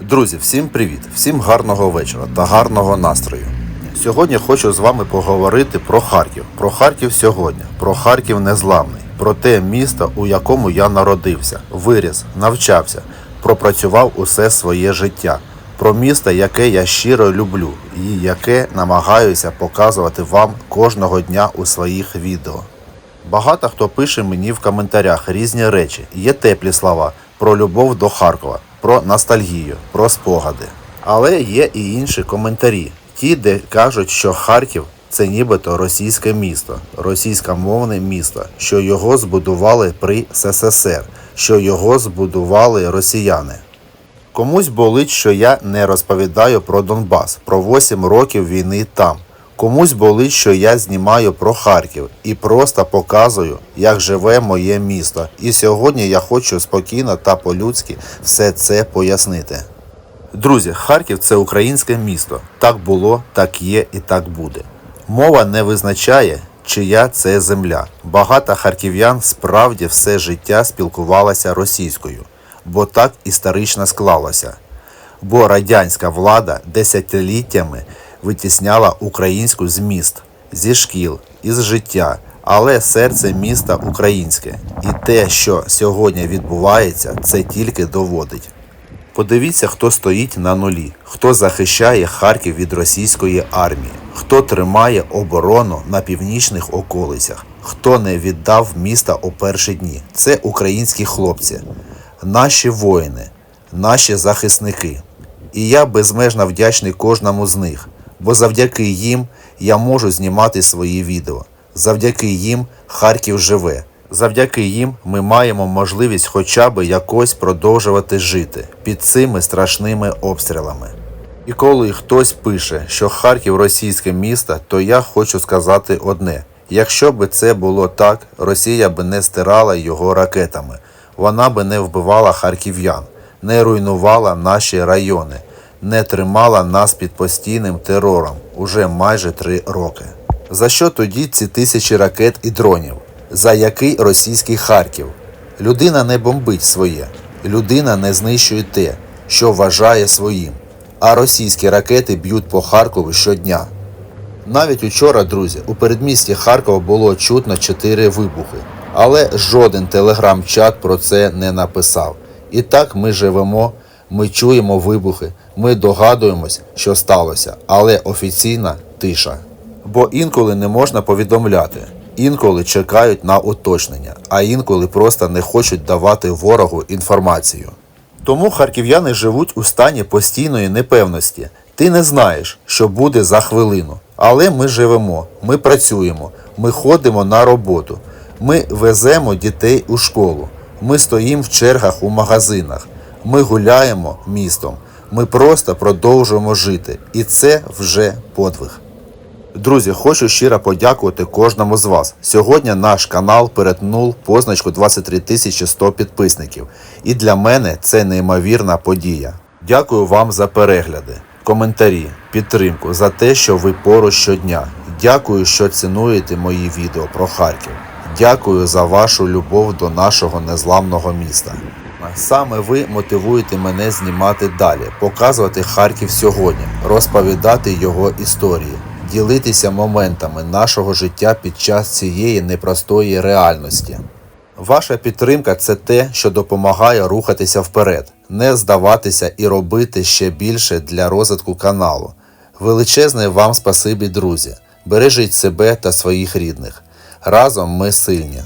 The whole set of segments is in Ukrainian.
Друзі, всім привіт! Всім гарного вечора та гарного настрою. Сьогодні хочу з вами поговорити про Харків. Про Харків сьогодні, про Харків незламний, про те місто, у якому я народився, виріс, навчався, пропрацював усе своє життя. Про місто, яке я щиро люблю, і яке намагаюся показувати вам кожного дня у своїх відео. Багато хто пише мені в коментарях різні речі. Є теплі слова про любов до Харкова, про ностальгію, про спогади. Але є і інші коментарі, ті, де кажуть, що Харків це нібито російське місто, російськомовне місто, що його збудували при СССР, що його збудували росіяни. Комусь болить, що я не розповідаю про Донбас, про 8 років війни там. Комусь болить, що я знімаю про Харків і просто показую, як живе моє місто. І сьогодні я хочу спокійно та по-людськи все це пояснити. Друзі, Харків це українське місто. Так було, так є і так буде. Мова не визначає, чия це земля. Багато харків'ян справді все життя спілкувалася російською, бо так історично склалося. Бо радянська влада десятиліттями витісняла українську з міст, зі шкіл, із життя, але серце міста українське. І те, що сьогодні відбувається, це тільки доводить. Подивіться, хто стоїть на нулі, хто захищає Харків від російської армії, хто тримає оборону на північних околицях, хто не віддав міста у перші дні. Це українські хлопці, наші воїни, наші захисники. І я безмежно вдячний кожному з них, бо завдяки їм я можу знімати свої відео. Завдяки їм Харків живе. Завдяки їм ми маємо можливість хоча б якось продовжувати жити під цими страшними обстрілами. І коли хтось пише, що Харків російське місто, то я хочу сказати одне: якщо б це було так, Росія б не стирала його ракетами, вона б не вбивала харків'ян, не руйнувала наші райони, не тримала нас під постійним терором уже майже три роки. За що тоді ці тисячі ракет і дронів? За який російський Харків? Людина не бомбить своє, людина не знищує те, що вважає своїм. А російські ракети б'ють по Харкову щодня. Навіть учора, друзі, у передмісті Харкова було чутно чотири вибухи, але жоден телеграм-чат про це не написав. І так ми живемо, ми чуємо вибухи, ми догадуємось, що сталося, але офіційна тиша. Бо інколи не можна повідомляти, інколи чекають на уточнення, а інколи просто не хочуть давати ворогу інформацію. Тому харків'яни живуть у стані постійної непевності. Ти не знаєш, що буде за хвилину. Але ми живемо, ми працюємо, ми ходимо на роботу, ми веземо дітей у школу, ми стоїмо в чергах у магазинах, ми гуляємо містом, ми просто продовжуємо жити. І це вже подвиг. Друзі, хочу щиро подякувати кожному з вас. Сьогодні наш канал перетнув позначку 23 тисячі 100 підписників. І для мене це неймовірна подія. Дякую вам за перегляди, коментарі, підтримку, за те, що ви поруч щодня. Дякую, що цінуєте мої відео про Харків. Дякую за вашу любов до нашого незламного міста. Саме ви мотивуєте мене знімати далі, показувати Харків сьогодні, розповідати його історії ділитися моментами нашого життя під час цієї непростої реальності. Ваша підтримка це те, що допомагає рухатися вперед, не здаватися і робити ще більше для розвитку каналу. Величезне вам спасибі, друзі. Бережіть себе та своїх рідних. Разом ми сильні.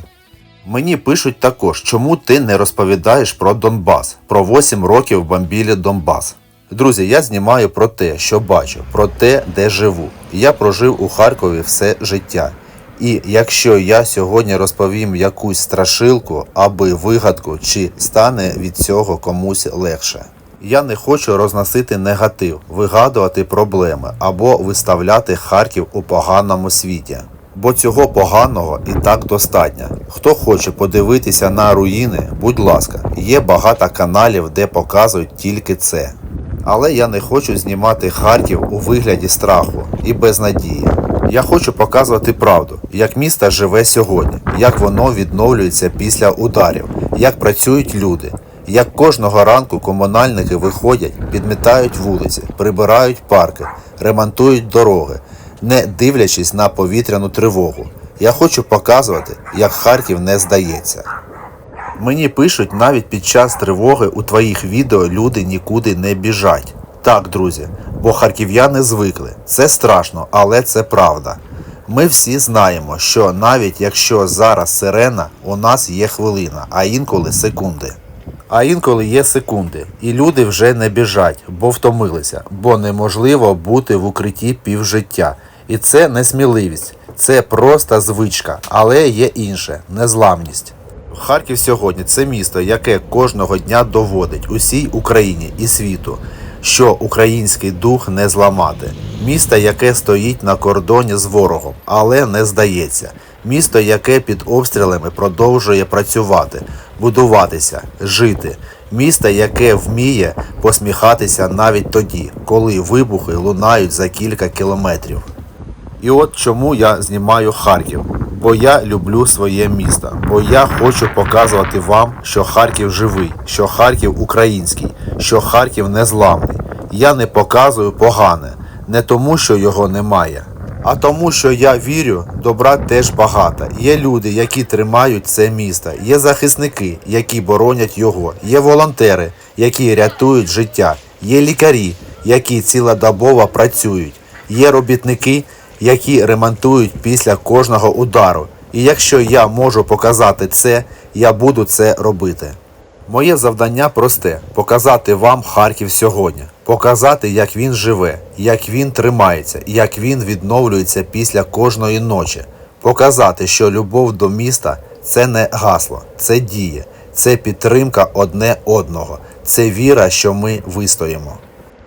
Мені пишуть також, чому ти не розповідаєш про Донбас, про 8 років бомбілі Донбас. Друзі, я знімаю про те, що бачу, про те, де живу. Я прожив у Харкові все життя. І якщо я сьогодні розповім якусь страшилку, аби вигадку, чи стане від цього комусь легше. Я не хочу розносити негатив, вигадувати проблеми або виставляти Харків у поганому світі. Бо цього поганого і так достатньо. Хто хоче подивитися на руїни, будь ласка, є багато каналів, де показують тільки це. Але я не хочу знімати Харків у вигляді страху і безнадії. Я хочу показувати правду, як місто живе сьогодні, як воно відновлюється після ударів, як працюють люди, Як кожного ранку комунальники виходять, підмітають вулиці, прибирають парки, ремонтують дороги, не дивлячись на повітряну тривогу. Я хочу показувати, як Харків не здається. Мені пишуть навіть під час тривоги у твоїх відео люди нікуди не біжать. Так, друзі, бо харків'яни звикли. Це страшно, але це правда. Ми всі знаємо, що навіть якщо зараз сирена, у нас є хвилина, а інколи секунди. А інколи є секунди, і люди вже не біжать, бо втомилися, бо неможливо бути в укритті півжиття. І це не сміливість, це просто звичка, але є інше незламність. Харків сьогодні це місто, яке кожного дня доводить усій Україні і світу, що український дух не зламати. Місто, яке стоїть на кордоні з ворогом, але не здається. Місто, яке під обстрілами продовжує працювати, будуватися, жити. Місто, яке вміє посміхатися навіть тоді, коли вибухи лунають за кілька кілометрів. І от чому я знімаю Харків. Бо я люблю своє місто, бо я хочу показувати вам, що Харків живий, що Харків український, що Харків незламний. Я не показую погане, не тому, що його немає, а тому, що я вірю, добра теж багато. Є люди, які тримають це місто, є захисники, які боронять його, є волонтери, які рятують життя, є лікарі, які цілодобово працюють, є робітники, які ремонтують після кожного удару. І якщо я можу показати це, я буду це робити. Моє завдання просте показати вам Харків сьогодні, показати, як він живе, як він тримається, як він відновлюється після кожної ночі, показати, що любов до міста це не гасло, це діє, це підтримка одне одного, це віра, що ми вистоїмо.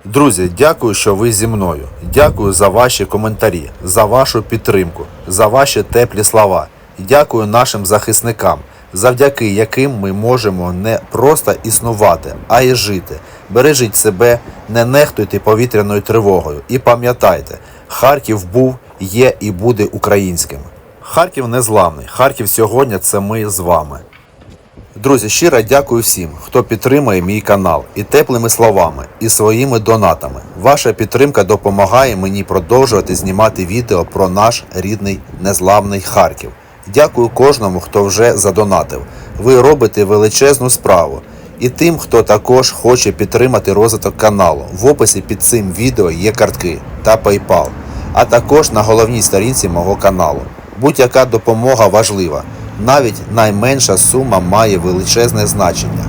Друзі, дякую, що ви зі мною. Дякую за ваші коментарі, за вашу підтримку, за ваші теплі слова. Дякую нашим захисникам, завдяки яким ми можемо не просто існувати, а й жити. Бережіть себе, не нехтуйте повітряною тривогою. І пам'ятайте, Харків був, є і буде українським. Харків незламний. Харків сьогодні це ми з вами. Друзі, щиро дякую всім, хто підтримує мій канал і теплими словами, і своїми донатами. Ваша підтримка допомагає мені продовжувати знімати відео про наш рідний незламний Харків. Дякую кожному, хто вже задонатив. Ви робите величезну справу. І тим, хто також хоче підтримати розвиток каналу. В описі під цим відео є картки та PayPal, а також на головній сторінці мого каналу. Будь-яка допомога важлива. Навіть найменша сума має величезне значення.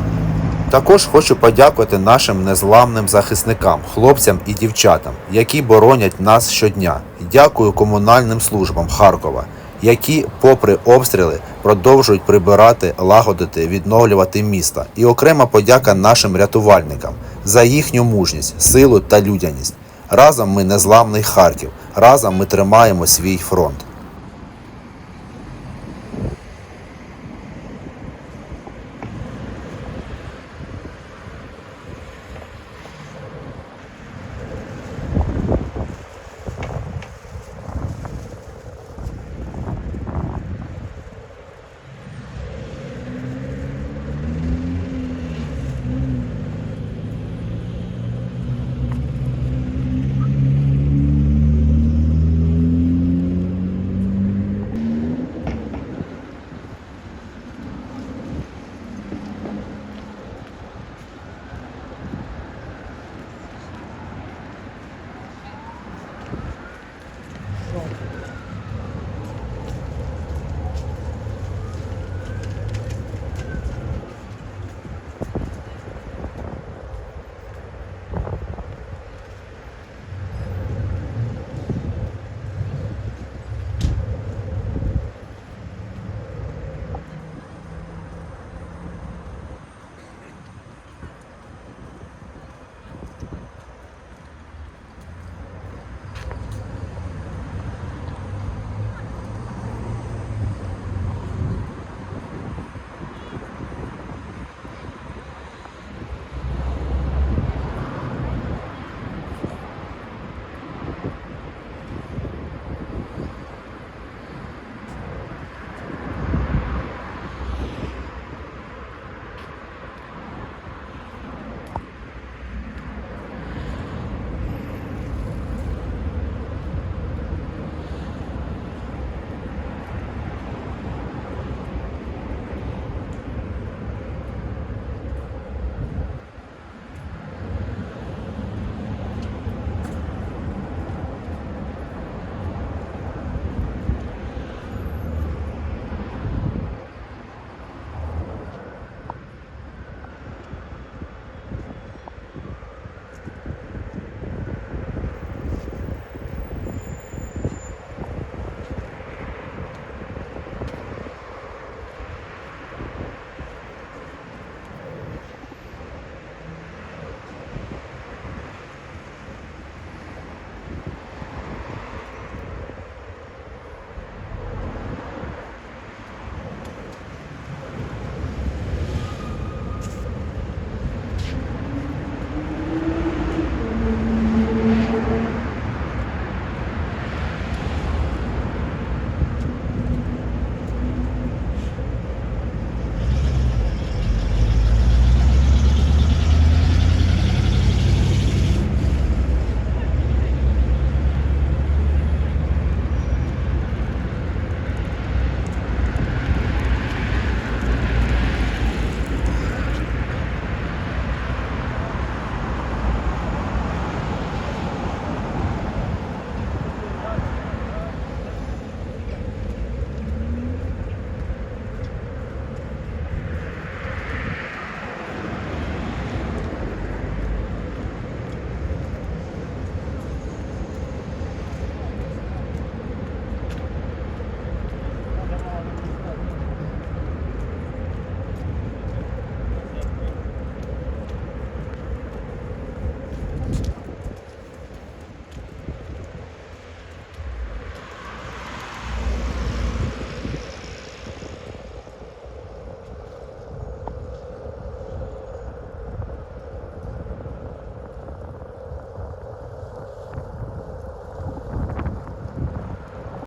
Також хочу подякувати нашим незламним захисникам, хлопцям і дівчатам, які боронять нас щодня. Дякую комунальним службам Харкова, які, попри обстріли, продовжують прибирати, лагодити, відновлювати місто. І окрема подяка нашим рятувальникам за їхню мужність, силу та людяність. Разом ми незламний Харків, разом ми тримаємо свій фронт.